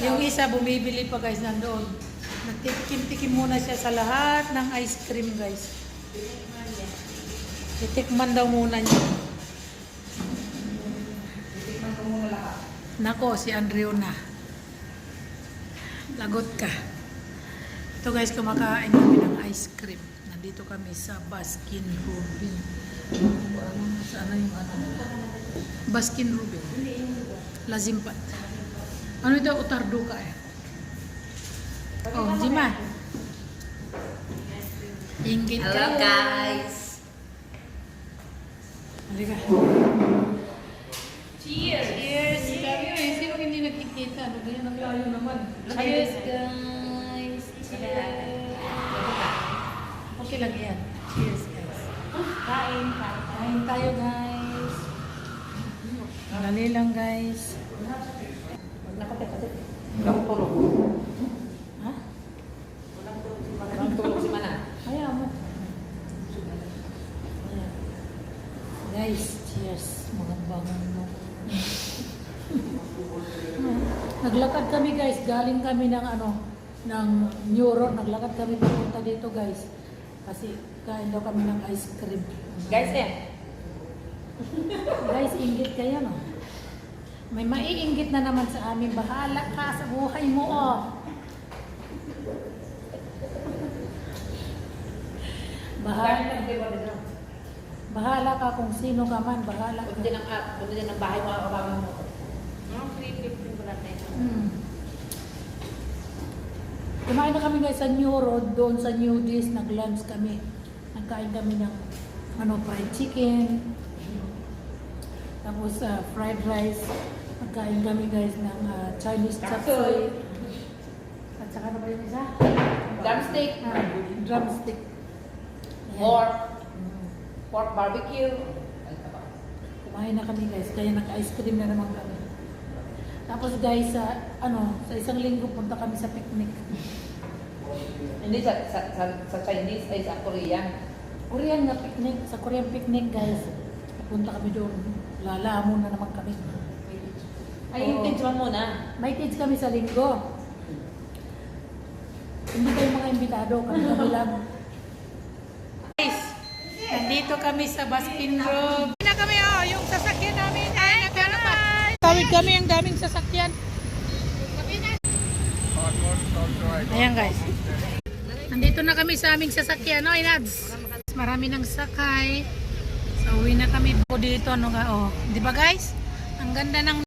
Yung isa bumibili pa guys nandoon. Nagtikim-tikim muna siya sa lahat ng ice cream guys. Titikman daw muna niya. Titikman ko muna lahat. Nako, si Andrew na. Lagot ka. Ito guys, kumakain kami ng ice cream. Nandito kami sa Baskin Rubin. Sana yung ano? Baskin Rubin. Lazimpat. Ano ito? Utardo ka eh. Oh, Jima. Inggit ka. Hello guys! Halika. Cheers! Cheers! Mo eh, sino hindi nagkikita? Ano ganyan ang layo naman? Cheers guys! Cheers! Okay lang yan. Cheers guys. Kain, kain. Kain tayo guys. Dali lang guys. Nakapit kasi. Walang tulog. Ha? Walang tulog si Mana. Kaya mo. Ayan. Guys, cheers. Bangon mo. Naglakad kami guys. Galing kami ng ano, ng New Road. Naglakad kami papunta dito guys. Kasi kain daw kami ng ice cream. Guys eh, Guys, inggit kayo no? May maiinggit na naman sa amin. Bahala ka sa buhay mo, oh. Bahala, bahala ka kung sino ka man. Bahala ka. Punta din ng, punta din ng bahay mo, abang mo. Free trip ko natin. Hmm. Kumain na kami guys sa New Road, doon sa New Dish, nag-lunch kami. Nagkain kami ng ano, fried chicken, tapos ah, fried rice. Nagkain kami guys ng ah, Chinese chop suey. At saka na ba yung isa? Drumstick, Ah, drumstick. Ayan. pork, Mm. pork barbecue. Kumain na kami guys, kaya nag-ice cream na naman kami. Tapos guys, sa ano, sa isang linggo punta kami sa picnic. Hindi sa, sa, sa, sa Chinese ay sa Korean. Korean nga picnic, sa Korean picnic guys. Pupunta kami doon. Lalamon na naman kami. Ay, yung Oo. kids mo muna. May kids kami sa linggo. Hindi kayo mga imbitado, kami kami lang. Guys, nandito kami sa Baskin Road. na kami oh, yung sasakyan namin. Ay, nagkano pa? Tawid kami, ang daming sasakyan. Ayan guys. Nandito na kami sa aming sasakyan, no, Inads? Marami ng sakay. Uwi na kami po dito, no, ga- oh. Di ba guys? Ang ganda ng